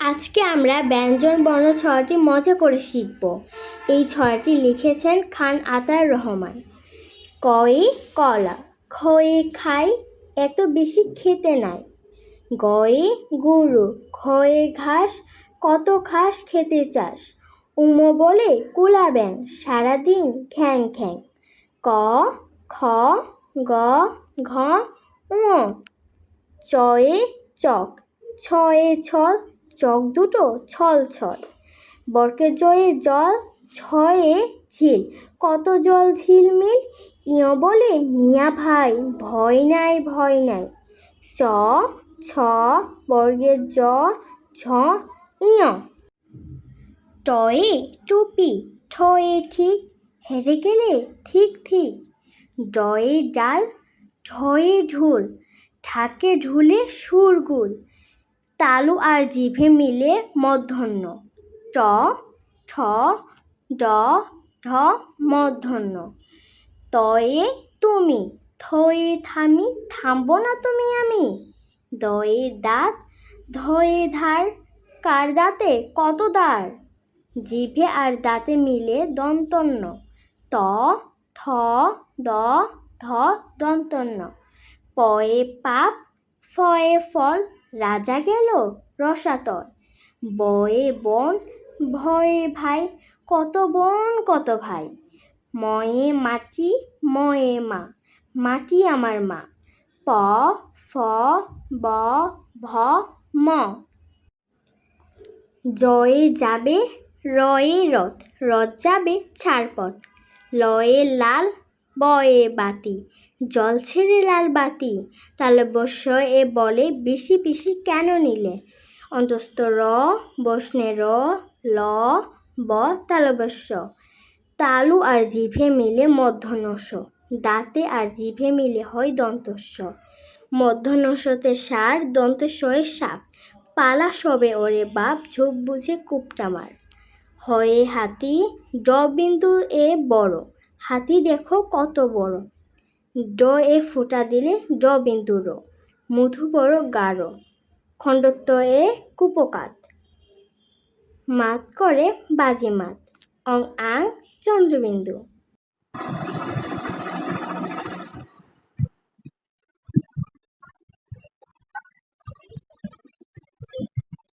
আজকে আমরা ব্যঞ্জন বর্ণ ছয়টি মজা করে শিখব। এই ছয়টি লিখেছেন খান আতার রহমান। কয়ে কলা, খয়ে খাই, এত বেশি খেতে নাই। গয়ে গরু, খয়ে ঘাস, কত ঘাস খেতে চাস। উমো বলে কুলা ব্যাং সারাদিন খ্যাং খ্যাং ক, খ, গ, ঘ, ঙ। চয়ে চক, ছয়ে ছল চক দুটো ছল ছল বর্কের জয়ে জল, ছয়ে ঝিল। কত জল ঝিলমিল ইয় বলে, মিয়া ভাই, ভয় নাই ভয় নাই। চ, ছ বর্গের জ, ঝ, ইয়। টয়ে টুপি, ঠয়ে ঠিক, হেরে গেলে ঠিক ঠিক। ডয়ে ডাল ঢয়ে ঢোল, ঢাকে ঢুলে সুরগুল তালু আর জিভে মিলে মধ্যাহ্ন। ট, ঠ, ড, ঢ, মধ্যাহ্ন। তয়ে তুমি, থয়ে থামি, থামবো না তুমি আমি। দয়ে দাঁত, ধয়ে ধার, কার দাঁতে, কত দাঁড়? জিভে আর দাঁতে মিলে দন্তন্য। ত, থ, দ, ধ, দন্তন্য। পয়ে পাপ, ফয়ে ফল রাজা গেল রসাতল। বয়ে বন, ভয়ে ভাই, কত বোন, কত ভাই। ময়ে মাটি, ময়ে মা, মাটি আমার মা। প, ফ, ব, ভ, ম। জয়ে যাবে, রয়ে রথ রথ যাবে ছাড়পথ। লয়ে লাল বয়ে বাতি। জল ছেড়ে লাল বাতি। তালবস্য এ বলে বেশি বেশি কেন নিলে? অন্তস্থ র, বসনে র, ল, ব তালবস্য তালু আর জিভে মিলে মধ্যনস্য দাঁতে আর জিভে মিলে হয় দন্তস্য মধ্যনস্যতে সার দন্তেশ্বরের সাপ। পালা সবে ওরে বাপ, ঝোপ বুঝে কুপটামার হয়ে হাতি, ড বিন্দু এ বড়। হাতি দেখো কত বড়। ড এ ফুটা দিলে ড বিন্দু র, মধু বড় গাঢ় খণ্ডত্ব এ কুপকাত, মাত করে বাজে মাত অং আং চন্দ্রবিন্দু।